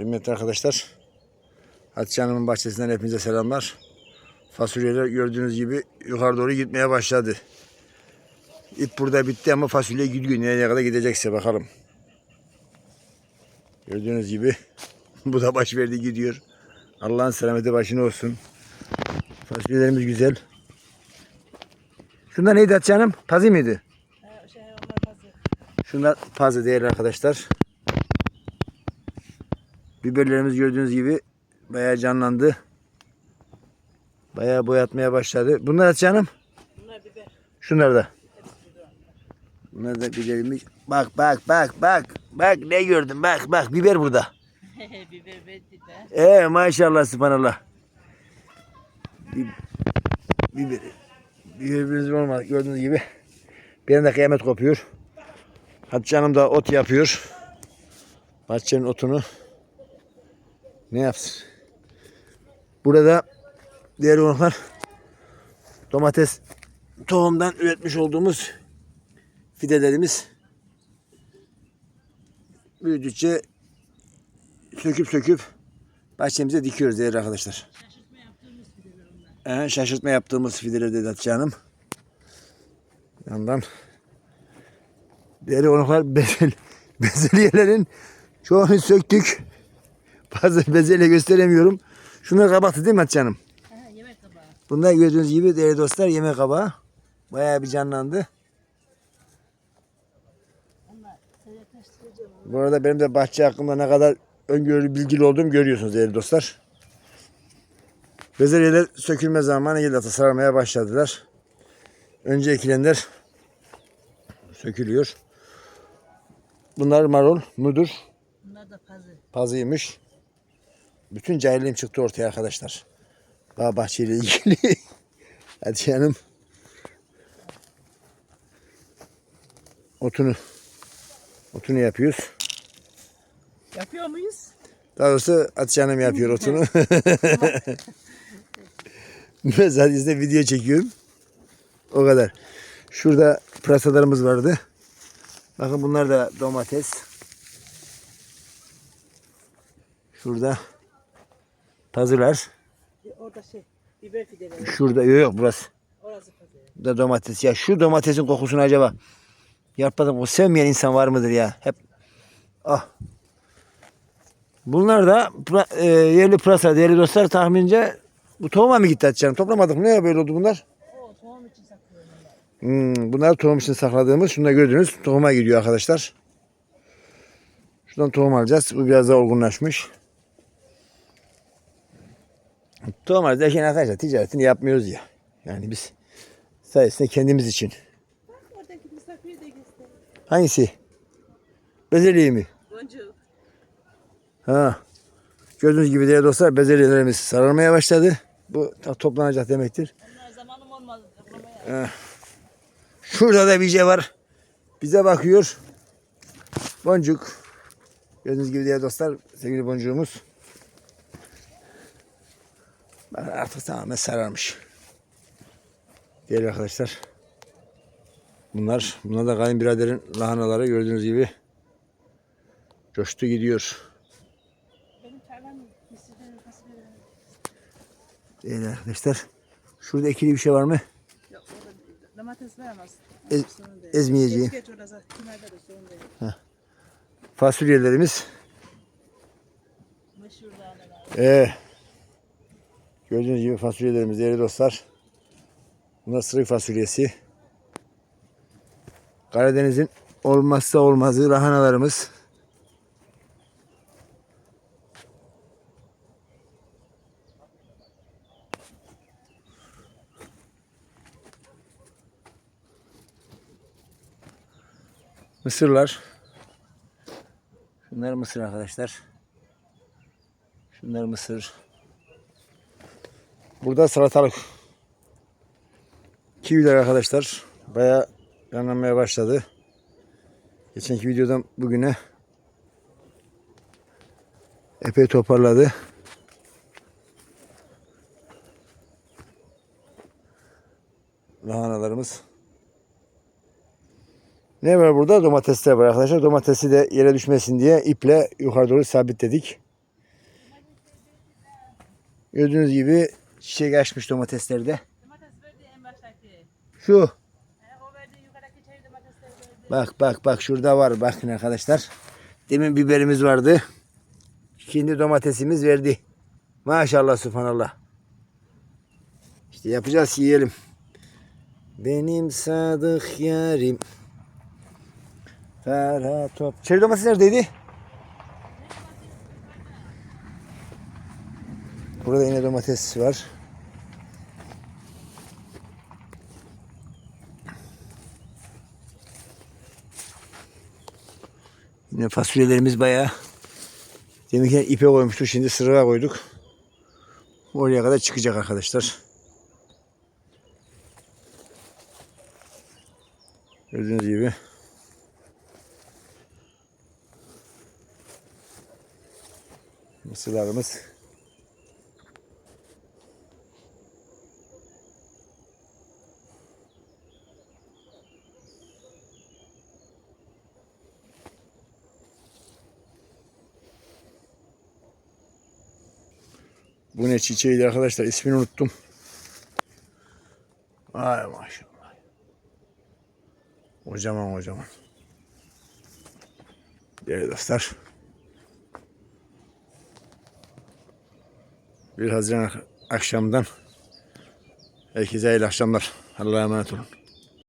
Kıymetli arkadaşlar. Hatice Hanım'ın bahçesinden hepinize selamlar. Fasulyeler gördüğünüz gibi yukarı doğru gitmeye başladı. İp burada bitti ama fasulye gidiyor. Nereye kadar gidecekse bakalım. Gördüğünüz gibi bu da baş verdi gidiyor. Allah'ın selameti başına olsun. Fasulyelerimiz güzel. Şunlar neydi Hatice Hanım? Pazi miydi? Şey, onlar pazı. Şunlar pazı değerli arkadaşlar. Biberlerimiz gördüğünüz gibi bayağı canlandı. Bayağı boyatmaya başladı. Bunlar Hatice Hanım. Bunlar biber. Şunlar da. Bunlar da biberimiz. Bak bak bak bak. Bak ne gördüm bak bak biber burada. biber betti de. Ee maşallah subhanallah. Bi- Biber. Biberimiz olmaz gördüğünüz gibi. Bir anda kıyamet kopuyor. Hatice Hanım da ot yapıyor. Bahçenin otunu. Ne yapsın? Burada değerli konuklar domates tohumdan üretmiş olduğumuz fidelerimiz büyüdükçe söküp söküp bahçemize dikiyoruz değerli arkadaşlar. Ee, şaşırtma yaptığımız fideler dedi Hatice Hanım. Yandan değerli konuklar bezel, bezelyelerin çoğunu söktük. Bazı bezelye gösteremiyorum. Şunlar kabaktı değil mi Hatice Hanım? Ha, yemek tabağı. Bunlar gördüğünüz gibi değerli dostlar yemek kabağı. Bayağı bir canlandı. Bu arada benim de bahçe hakkında ne kadar öngörülü bilgili olduğumu görüyorsunuz değerli dostlar. Bezelyeler sökülme zamanı geldi. Sararmaya başladılar. Önce ekilenler sökülüyor. Bunlar marul, mudur, Bunlar da pazı. pazıymış. Bütün cahilliğim çıktı ortaya arkadaşlar. Bağ bahçeyle ilgili. Hadi canım. Otunu otunu yapıyoruz. Yapıyor muyuz? Daha doğrusu Hatice Hanım yapıyor otunu. zaten size video çekiyorum. O kadar. Şurada pırasalarımız vardı. Bakın bunlar da domates. Şurada pazılar. Orada şey, biber fideleri. Şurada yok yok burası. Orası pazı. Da domates. Ya şu domatesin kokusunu acaba yapmadım. O sevmeyen insan var mıdır ya? Hep ah. Bunlar da e, yerli pırasa değerli dostlar tahmince bu tohuma mı gitti Hanım? Toplamadık mı? Ne böyle oldu bunlar? O tohum için saklıyorum bunları. Hmm, bunlar tohum için sakladığımız. Şunu da gördünüz. Tohuma gidiyor arkadaşlar. Şuradan tohum alacağız. Bu biraz daha olgunlaşmış. Alacağız derken arkadaşlar ticaretini yapmıyoruz ya. Yani biz sayesinde kendimiz için. Bak oradaki misafiri de göster. Hangisi? Bezelye mi? Boncuk. Ha. Gördüğünüz gibi değerli dostlar bezelyelerimiz sararmaya başladı. Bu toplanacak demektir. Onlar zamanım olmadı toplamaya. Şurada da bir şey var. Bize bakıyor. Boncuk. Gördüğünüz gibi değerli dostlar sevgili boncuğumuz. Artık tamamen sararmış. Değerli arkadaşlar. Bunlar, bunlar da kayınbiraderin lahanaları gördüğünüz gibi coştu gidiyor. Değerli arkadaşlar. Şurada ekili bir şey var mı? Yok domates ama. Ez- ezmeyeceğim. Geç geç değil. Fasulyelerimiz. Meşhur. Ee, gördüğünüz gibi fasulyelerimiz değerli dostlar. Bunlar sırık fasulyesi. Karadeniz'in olmazsa olmazı lahanalarımız. Mısırlar. Şunlar mısır arkadaşlar. Şunlar mısır. Burada salatalık. Kiviler arkadaşlar. Baya yanlanmaya başladı. Geçenki videodan bugüne epey toparladı. Lahanalarımız. Ne var burada? Domatesler var arkadaşlar. Domatesi de yere düşmesin diye iple yukarı doğru sabitledik. Gördüğünüz gibi çiçek açmış domateslerde. Domates verdi en baştaki. Şu domatesleri bak bak bak şurada var bakın arkadaşlar. Demin biberimiz vardı. Şimdi domatesimiz verdi. Maşallah subhanallah. İşte yapacağız yiyelim. Benim sadık yarim. Ferhat top. Çeri domates neredeydi? Burada yine domates var. Yine fasulyelerimiz bayağı deminki ipe koymuştuk. Şimdi sıraya koyduk. Oraya kadar çıkacak arkadaşlar. Gördüğünüz gibi. Mısırlarımız. Bu ne çiçeğiydi arkadaşlar ismini unuttum. Ay maşallah. Kocaman kocaman. Değerli dostlar. Bir Haziran akşamdan herkese hayırlı akşamlar. Allah'a emanet olun.